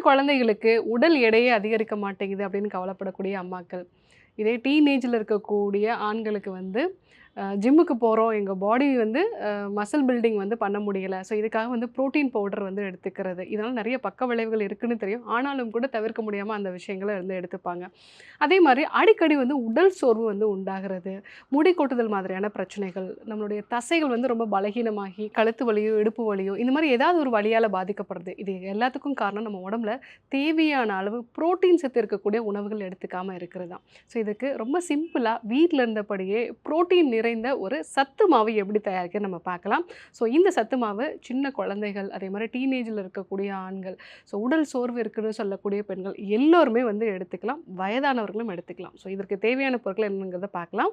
குழந்தைகளுக்கு உடல் எடையே அதிகரிக்க மாட்டேங்குது அப்படின்னு கவலைப்படக்கூடிய அம்மாக்கள். இதே டீனேஜில் இருக்கக்கூடிய ஆண்களுக்கு வந்து ஜிம்முக்கு போகிறோம் எங்கள் பாடி வந்து மசில் பில்டிங் வந்து பண்ண முடியலை. ஸோ இதுக்காக வந்து ப்ரோட்டீன் பவுடர் வந்து எடுத்துக்கிறது. இதனால் நிறைய பக்க விளைவுகள் இருக்குன்னு தெரியும். ஆனாலும் கூட தவிர்க்க முடியாமல் அந்த விஷயங்களை வந்து எடுத்துப்பாங்க. அதே மாதிரி அடிக்கடி வந்து உடல் சோர்வு வந்து உண்டாகிறது. முடி கொட்டுதல் மாதிரியான பிரச்சனைகள் நம்மளுடைய தசைகள் வந்து ரொம்ப பலகீனமாகி கழுத்து வலியோ இடுப்பு வலியோ இந்த மாதிரி ஏதாவது ஒரு வழியால் பாதிக்கப்படுது. இது எல்லாத்துக்கும் காரணம் நம்ம உடம்புல தேவையான அளவு ப்ரோட்டீன் சத்து இருக்கக்கூடிய உணவுகள் எடுத்துக்காமல் இருக்கிறது தான். ஸோ இதுக்கு ரொம்ப சிம்பிளாக வீட்டில் இருந்தபடியே புரோட்டீன் நிறைந்த ஒரு சத்து மாவு எப்படி தயாரிக்க நம்ம பார்க்கலாம். ஸோ இந்த சத்து மாவு சின்ன குழந்தைகள் அதே மாதிரி டீனேஜில் இருக்கக்கூடிய ஆண்கள் ஸோ உடல் சோர்வு இருக்குன்னு சொல்லக்கூடிய பெண்கள் எல்லோருமே வந்து எடுத்துக்கலாம். வயதானவர்களும் எடுத்துக்கலாம். ஸோ இதற்கு தேவையான பொருட்கள் என்னங்கிறத பார்க்கலாம்.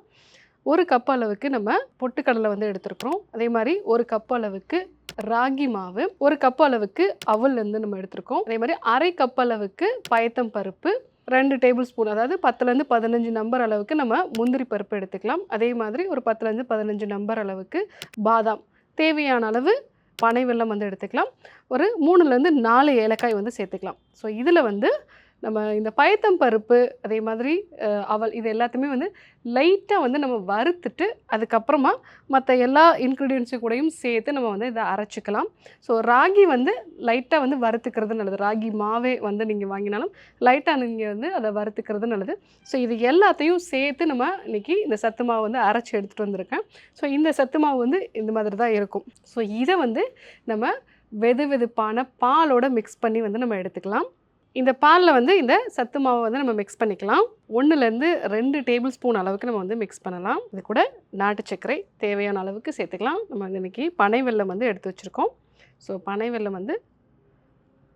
ஒரு கப் அளவுக்கு நம்ம பொட்டுக்கடலை வந்து எடுத்துருக்குறோம். அதே மாதிரி ஒரு கப் அளவுக்கு ராகி மாவு ஒரு கப் அளவுக்கு அவல் வந்து நம்ம எடுத்திருக்கோம். அதே மாதிரி அரை கப் அளவுக்கு பயத்தம் பருப்பு ரெண்டு டேபிள் ஸ்பூன் அதாவது பத்துலேருந்து பதினஞ்சு நம்பர் அளவுக்கு நம்ம முந்திரி பருப்பு எடுத்துக்கலாம். அதே மாதிரி ஒரு பத்துலேருந்து பதினஞ்சு நம்பர் அளவுக்கு பாதாம். தேவையான அளவு பனை வெள்ளம் வந்து எடுத்துக்கலாம். ஒரு மூணுலேருந்து நாலு ஏலக்காய் வந்து சேர்த்துக்கலாம். ஸோ இதில் வந்து நம்ம இந்த பயத்தம் பருப்பு அதே மாதிரி அவல் இது எல்லாத்தையுமே வந்து லைட்டாக வந்து நம்ம வறுத்துட்டு அதுக்கப்புறமா மற்ற எல்லா இன்க்ரீடியன்ஸு கூடயும் சேர்த்து நம்ம வந்து இதை அரைச்சிக்கலாம். ஸோ ராகி வந்து லைட்டாக வந்து வறுத்துக்கிறது நல்லது. ராகி மாவே வந்து நீங்கள் வாங்கினாலும் லைட்டாக நீங்கள் வந்து அதை வறுத்துக்கிறது நல்லது. ஸோ இது எல்லாத்தையும் சேர்த்து நம்ம இன்னைக்கு இந்த சத்து மாவு வந்து அரைச்சி எடுத்துகிட்டு வந்திருக்கேன். ஸோ இந்த சத்து மாவு வந்து இந்த மாதிரி தான் இருக்கும். ஸோ இதை வந்து நம்ம வெது வெதுப்பான பாலோட மிக்ஸ் பண்ணி வந்து நம்ம எடுத்துக்கலாம். இந்த பாலில் வந்து இந்த சத்து மாவை வந்து நம்ம மிக்ஸ் பண்ணிக்கலாம். ஒன்றுலேருந்து ரெண்டு டேபிள் ஸ்பூன் அளவுக்கு நம்ம வந்து மிக்ஸ் பண்ணலாம். இது கூட நாட்டு சர்க்கரை தேவையான அளவுக்கு சேர்த்துக்கலாம். நம்ம வந்து பனை வெள்ளம் வந்து எடுத்து வச்சுருக்கோம். ஸோ பனை வெல்லம் வந்து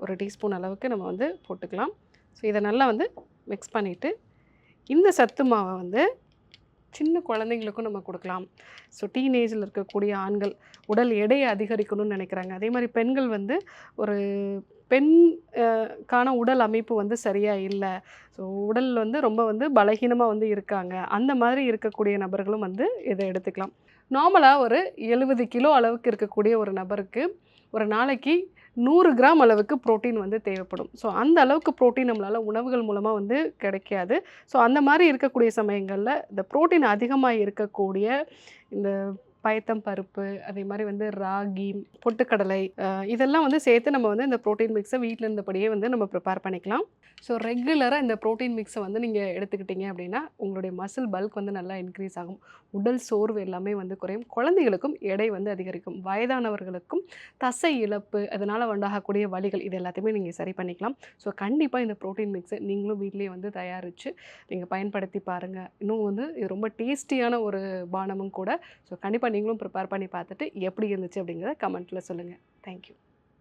ஒரு டீஸ்பூன் அளவுக்கு நம்ம வந்து போட்டுக்கலாம். ஸோ இதை நல்லா வந்து மிக்ஸ் பண்ணிவிட்டு இந்த சத்து மாவை வந்து சின்ன குழந்தைங்களுக்கும் நம்ம கொடுக்கலாம். ஸோ டீனேஜில் இருக்கக்கூடிய ஆண்கள் உடல் எடையை அதிகரிக்கணும்னு நினைக்கிறாங்க. அதே மாதிரி பெண்கள் வந்து ஒரு பெண் கான உடல் அமைப்பு வந்து சரியாக இல்லை. ஸோ உடல் வந்து ரொம்ப வந்து பலகீனமாக வந்து இருக்காங்க. அந்த மாதிரி இருக்கக்கூடிய நபர்களும் வந்து இதை எடுத்துக்கலாம். நார்மலாக ஒரு எழுபது கிலோ அளவுக்கு இருக்கக்கூடிய ஒரு நபருக்கு ஒரு நாளைக்கு நூறு கிராம் அளவுக்கு புரோட்டீன் வந்து தேவைப்படும். ஸோ அந்த அளவுக்கு புரோட்டீன் நம்மளால் உணவுகள் மூலமாக வந்து கிடைக்காது. ஸோ அந்த மாதிரி இருக்கக்கூடிய சமயங்களில் இந்த புரோட்டீன் அதிகமாக இருக்கக்கூடிய இந்த பயத்தம் பருப்பு அதே மாதிரி வந்து ராகி பொட்டுக்கடலை இதெல்லாம் வந்து சேர்த்து நம்ம வந்து இந்த ப்ரோட்டீன் மிக்ஸை வீட்டில் இருந்தபடியே வந்து நம்ம ப்ரிப்பேர் பண்ணிக்கலாம். ஸோ ரெகுலராக இந்த ப்ரோட்டீன் மிக்ஸை வந்து நீங்கள் எடுத்துக்கிட்டீங்க அப்படின்னா உங்களுடைய மசில் பல்க் வந்து நல்லா இன்க்ரீஸ் ஆகும். உடல் சோர்வு எல்லாமே வந்து குறையும். குழந்தைகளுக்கும் எடை வந்து அதிகரிக்கும். வயதானவர்களுக்கும் தசை இழப்பு அதனால் உண்டாகக்கூடிய வழிகள் இது எல்லாத்தையுமே நீங்கள் சரி பண்ணிக்கலாம். ஸோ கண்டிப்பாக இந்த ப்ரோட்டீன் மிக்ஸை நீங்களும் வீட்லேயே வந்து தயாரித்து நீங்கள் பயன்படுத்தி பாருங்கள் இன்னும் வந்து இது ரொம்ப டேஸ்டியான ஒரு பானமும் கூட. ஸோ கண்டிப்பாக கண்டிப்பாக நீங்களும் ப்ரிப்பேர் பண்ணி பார்த்துட்டு எப்படி இருந்துச்சு அப்படிங்கிறத கமெண்ட்டில் சொல்லுங்கள் தேங்க்யூ